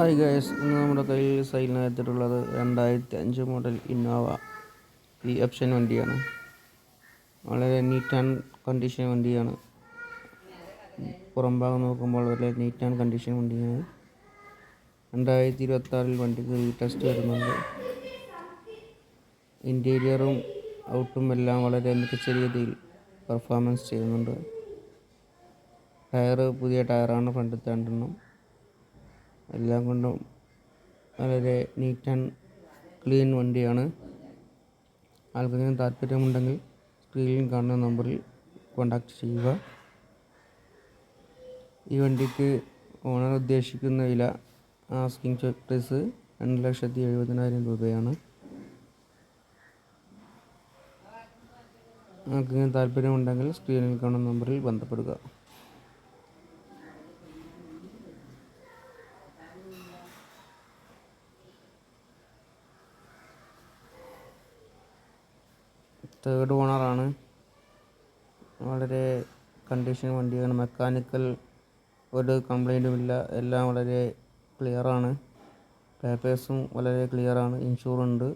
Hi guys ഇന്ന് നമ്മുടെ കയ്യിൽ സൈലിനകത്തിട്ടുള്ളത് രണ്ടായിരത്തി അഞ്ച് മോഡൽ ഇന്നോവ ഈ ഓപ്ഷൻ വണ്ടിയാണ്. വളരെ നീറ്റ് ആൻഡ് കണ്ടീഷൻ വണ്ടിയാണ്. പുറം ഭാഗം നോക്കുമ്പോൾ വളരെ നീറ്റ് ആൻഡ് കണ്ടീഷൻ വണ്ടിയാണ്. രണ്ടായിരത്തി ഇരുപത്തി ആറിൽ വണ്ടിക്ക് ടെസ്റ്റ് വരുന്നുണ്ട്. ഇന്റീരിയറും ഔട്ടും എല്ലാം വളരെ മികച്ച രീതിയിൽ പെർഫോമൻസ് ചെയ്യുന്നുണ്ട്. ടയർ പുതിയ ടയറാണ് ഫ്രണ്ടിലത്തെ രണ്ടെണ്ണം എല്ലാം കൊണ്ടും വളരെ നീറ്റ് ആൻഡ് ക്ലീൻ വണ്ടിയാണ്. ആർക്കെങ്കിലും താല്പര്യമുണ്ടെങ്കിൽ സ്ക്രീനിൽ കാണുന്ന നമ്പറിൽ കോൺടാക്റ്റ് ചെയ്യുക. ഈ വണ്ടിക്ക് ഓണർ ഉദ്ദേശിക്കുന്ന വില ആസ്കിങ് പ്രൈസ് രണ്ട് ലക്ഷത്തി എഴുപതിനായിരം രൂപയാണ്. ആർക്കെങ്കിലും താല്പര്യമുണ്ടെങ്കിൽ സ്ക്രീനിൽ കാണുന്ന നമ്പറിൽ ബന്ധപ്പെടുക. തേർഡ് ഓണറാണ് വളരെ കണ്ടീഷൻ വണ്ടിയാണ്. മെക്കാനിക്കൽ ഒരു കംപ്ലൈന്റും ഇല്ല. എല്ലാം വളരെ ക്ലിയറാണ് പേപ്പേഴ്സും വളരെ ക്ലിയറാണ് ഇൻഷുറുണ്ട്